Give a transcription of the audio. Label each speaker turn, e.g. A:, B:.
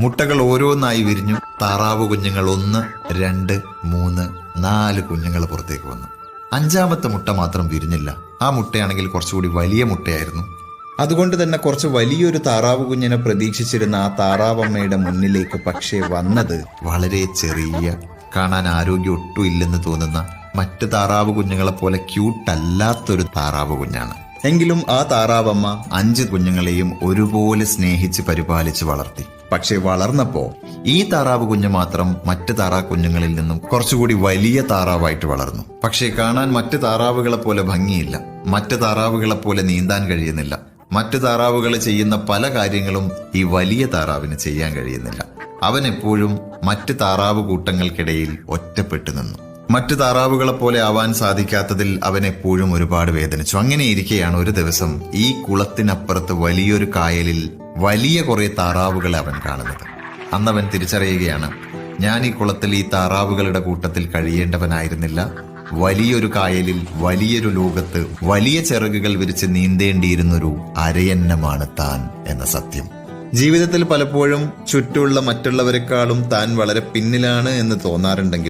A: മുട്ടകൾ ഓരോന്നായി വിരിഞ്ഞു താറാവ് കുഞ്ഞുങ്ങൾ ഒന്ന് രണ്ട് മൂന്ന് നാല് കുഞ്ഞുങ്ങൾ പുറത്തേക്ക് വന്നു. അഞ്ചാമത്തെ മുട്ട മാത്രം വിരിഞ്ഞില്ല. ആ മുട്ടയാണെങ്കിൽ കുറച്ചുകൂടി വലിയ മുട്ടയായിരുന്നു. അതുകൊണ്ട് തന്നെ കുറച്ച് വലിയൊരു താറാവ് കുഞ്ഞിനെ പ്രതീക്ഷിച്ചിരുന്ന ആ താറാവമ്മയുടെ മുന്നിലേക്ക് പക്ഷേ വന്നത് വളരെ ചെറിയ കാണാൻ ആരോഗ്യം ഒട്ടും ഇല്ലെന്ന് തോന്നുന്ന മറ്റ് താറാവ് കുഞ്ഞുങ്ങളെ പോലെ ക്യൂട്ടല്ലാത്തൊരു താറാവ് കുഞ്ഞാണ്. എങ്കിലും ആ താറാവമ്മ അഞ്ച് കുഞ്ഞുങ്ങളെയും ഒരുപോലെ സ്നേഹിച്ച് പരിപാലിച്ച് വളർത്തി. പക്ഷെ വളർന്നപ്പോ ഈ താറാവ് കുഞ്ഞ് മാത്രം മറ്റ് താറാ കുഞ്ഞുങ്ങളിൽ നിന്നും കുറച്ചുകൂടി വലിയ താറാവായിട്ട് വളർന്നു. പക്ഷേ കാണാൻ മറ്റ് താറാവുകളെ പോലെ ഭംഗിയില്ല. മറ്റ് താറാവുകളെ പോലെ നീന്താൻ കഴിയുന്നില്ല. മറ്റ് താറാവുകൾ ചെയ്യുന്ന പല കാര്യങ്ങളും ഈ വലിയ താറാവിന് ചെയ്യാൻ കഴിയുന്നില്ല. അവൻ എപ്പോഴും മറ്റ് താറാവ് കൂട്ടങ്ങൾക്കിടയിൽ ഒറ്റപ്പെട്ടു നിന്നു. മറ്റു താറാവുകളെ പോലെ ആവാൻ സാധിക്കാത്തതിൽ അവൻ എപ്പോഴും ഒരുപാട് വേദനിച്ചു. അങ്ങനെ ഇരിക്കെയാണ് ഒരു ദിവസം ഈ കുളത്തിനപ്പുറത്ത് വലിയൊരു കായലിൽ വലിയ കുറെ താറാവുകളെ അവൻ കാണുന്നത്. അന്നവൻ തിരിച്ചറിയുകയാണ് ഞാൻ ഈ കുളത്തിൽ ഈ താറാവുകളുടെ കൂട്ടത്തിൽ കഴിയേണ്ടവനായിരുന്നില്ല. വലിയൊരു കായലിൽ വലിയൊരു ലോകത്ത് വലിയ ചിറകുകൾ വിരിച്ച് നീന്തേണ്ടിയിരുന്നൊരു അരയന്നമാണ് താൻ എന്ന സത്യം. ജീവിതത്തിൽ പലപ്പോഴും ചുറ്റുമുള്ള മറ്റുള്ളവരെക്കാളും താൻ വളരെ പിന്നിലാണ് എന്ന് തോന്നാറുണ്ടെങ്കിൽ